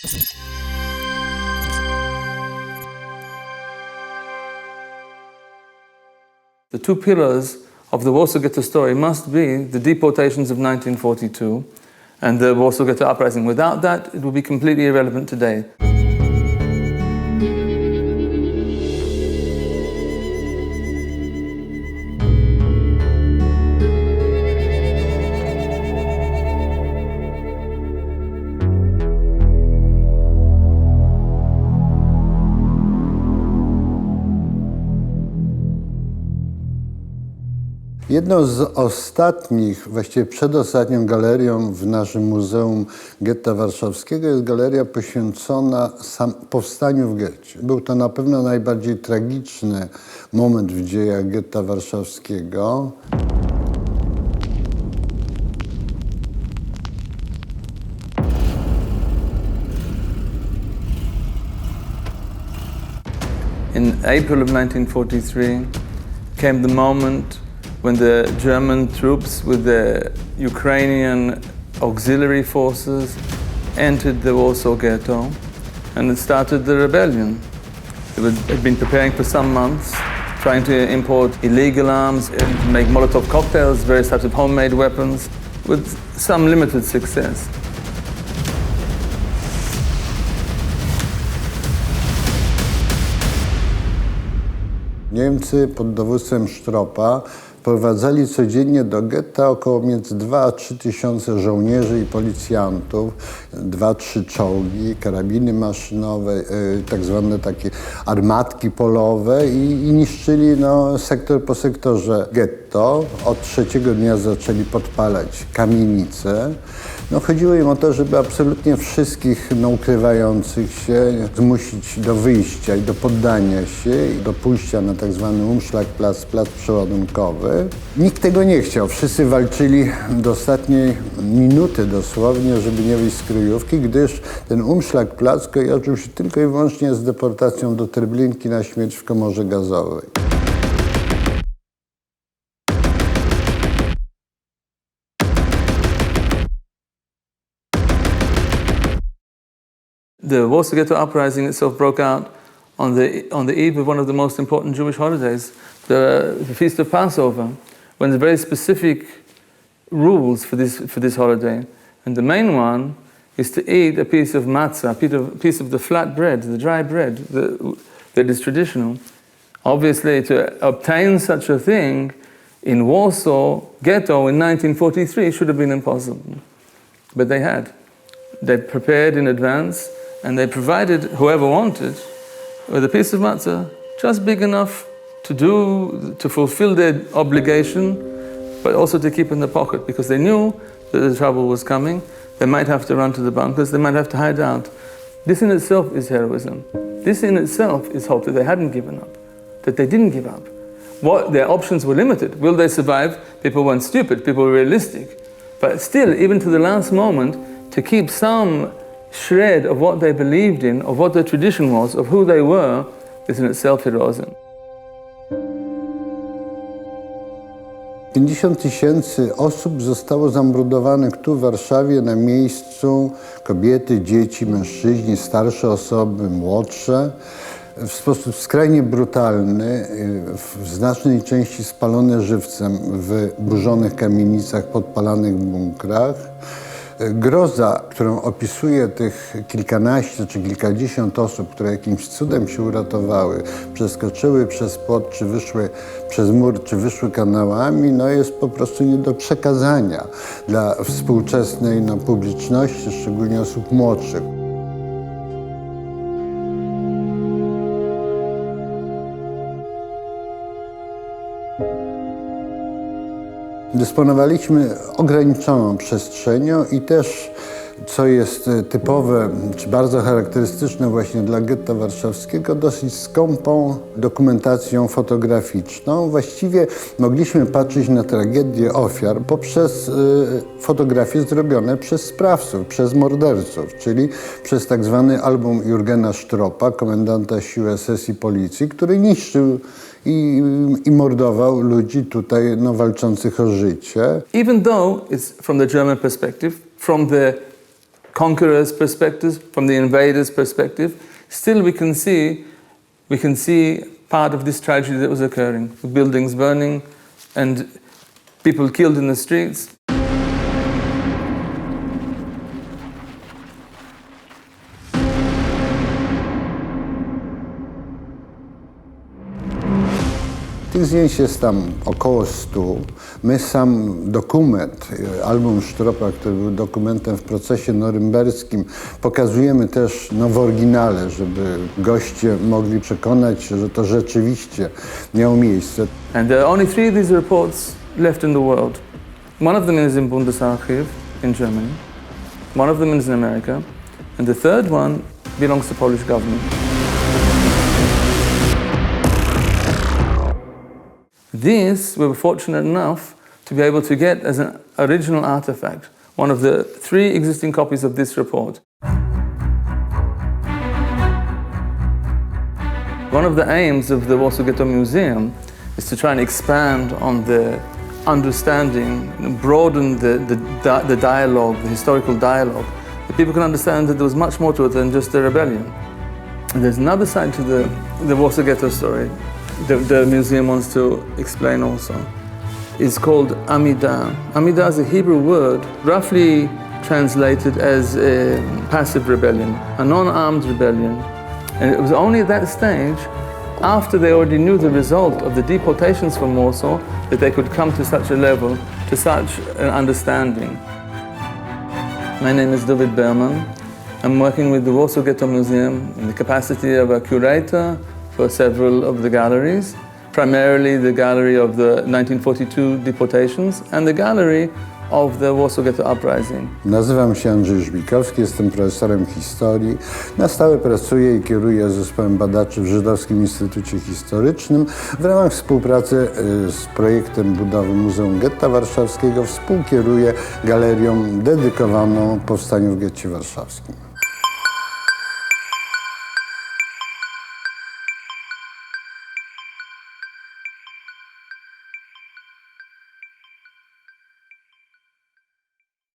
The two pillars of the Warsaw Ghetto story must be the deportations of 1942 and the Warsaw Ghetto uprising. Without that, it would be completely irrelevant today. Jedną z ostatnich, właściwie przedostatnią galerią w naszym Muzeum Getta Warszawskiego jest galeria poświęcona powstaniu w getcie. Był to na pewno najbardziej tragiczny moment w dziejach Getta Warszawskiego. In April of 1943 came the moment when the German troops with the Ukrainian auxiliary forces entered the Warsaw Ghetto and it started the rebellion. They had been preparing for some months, trying to import illegal arms make Molotov cocktails, various types of homemade weapons, with some limited success. Niemcy pod dowództwem Sztropa prowadzali codziennie do getta około między 2 a 3 tysiące żołnierzy i policjantów, 2-3 czołgi, karabiny maszynowe, y, tak zwane takie armatki polowe i, i niszczyli no, sektor po sektorze getto. Od trzeciego dnia zaczęli podpalać kamienice. No, chodziło im o to, żeby absolutnie wszystkich no, ukrywających się zmusić do wyjścia i do poddania się i do pójścia na tak zwany Umschlagplatz, plac przeładunkowy. Nikt tego nie chciał. Wszyscy walczyli do ostatniej minuty dosłownie, żeby nie wyjść z kryjówki, gdyż ten Umschlagplatz kojarzył się tylko i wyłącznie z deportacją do Treblinki na śmierć w komorze gazowej. The Warsaw Ghetto uprising itself broke out on the, on the eve of one of the most important Jewish holidays, the, the Feast of Passover, when there's very specific rules for this, for this holiday. And the main one is to eat a piece of matzah, a piece of, piece of the flat bread, the dry bread the, that is traditional. Obviously, to obtain such a thing in Warsaw Ghetto in 1943 should have been impossible. But they had. They prepared in advance and they provided whoever wanted with a piece of matzah just big enough to do, to fulfill their obligation, but also to keep in the pocket because they knew that the trouble was coming. They might have to run to the bunkers, they might have to hide out. This in itself is heroism. This in itself is hope that they hadn't given up, that they didn't give up. What, their options were limited. Will they survive? People weren't stupid, people were realistic. But still, even to the last moment, to keep some shred of what they believed in, of what their tradition was, of who they were, is in itself heroism. 50 tysięcy osób zostało zamordowanych tu w Warszawie na miejscu. Kobiety, dzieci, mężczyźni, starsze osoby, młodsze. W sposób skrajnie brutalny, y, w znacznej części spalone żywcem w burzonych kamienicach, podpalanych bunkrach. Groza, którą opisuje tych kilkanaście czy kilkadziesiąt osób, które jakimś cudem się uratowały, przeskoczyły przez płot, czy wyszły przez mur, czy wyszły kanałami, no jest po prostu nie do przekazania dla współczesnej no, publiczności, szczególnie osób młodszych. Dysponowaliśmy ograniczoną przestrzenią i też, co jest e, typowe, czy bardzo charakterystyczne właśnie dla getta warszawskiego, dosyć skąpą dokumentacją fotograficzną. Właściwie mogliśmy patrzeć na tragedię ofiar poprzez y, fotografie zrobione przez sprawców, przez morderców, czyli przez tak zwany album Jurgena Sztropa, komendanta sił SS i policji, który niszczył i, i mordował ludzi tutaj no, walczących o życie. Even though it's from the German perspective, from the conqueror's perspective, from the invader's perspective, still we can see we can see part of this tragedy that was occurring. Buildings burning and people killed in the streets. Tych zdjęć jest tam około 100. My sam dokument, y, album Sztropa, który był dokumentem w procesie norymberskim, pokazujemy też no, w oryginale, żeby goście mogli przekonać się, że to rzeczywiście miało miejsce. And there are only three of these reports left in the world. One of them is in Bundesarchiv in Germany, one of them is in America, and the third one belongs to Polish government. This we were fortunate enough to be able to get as an original artifact, one of the three existing copies of this report. One of the aims of the Warsaw Ghetto Museum is to try and expand on the understanding, broaden the, the, the dialogue, the historical dialogue, that people can understand that there was much more to it than just the rebellion. And there's another side to the, the Warsaw Ghetto story that the museum wants to explain also. It's called Amida. Amida is a Hebrew word roughly translated as a passive rebellion, a non-armed rebellion. And it was only at that stage, after they already knew the result of the deportations from Warsaw, that they could come to such a level, to such an understanding. My name is David Berman. I'm working with the Warsaw Ghetto Museum in the capacity of a curator for several of the galleries, primarily the gallery of the 1942 deportations and the gallery of the Warsaw Ghetto Uprising. Nazywam się Andrzej Żbikowski, jestem profesorem historii. Na stałe pracuję i kieruję zespołem badaczy w Żydowskim Instytucie Historycznym. W ramach współpracy y, z projektem budowy Muzeum Getta Warszawskiego współkieruję galerią dedykowaną powstaniu w getcie warszawskim.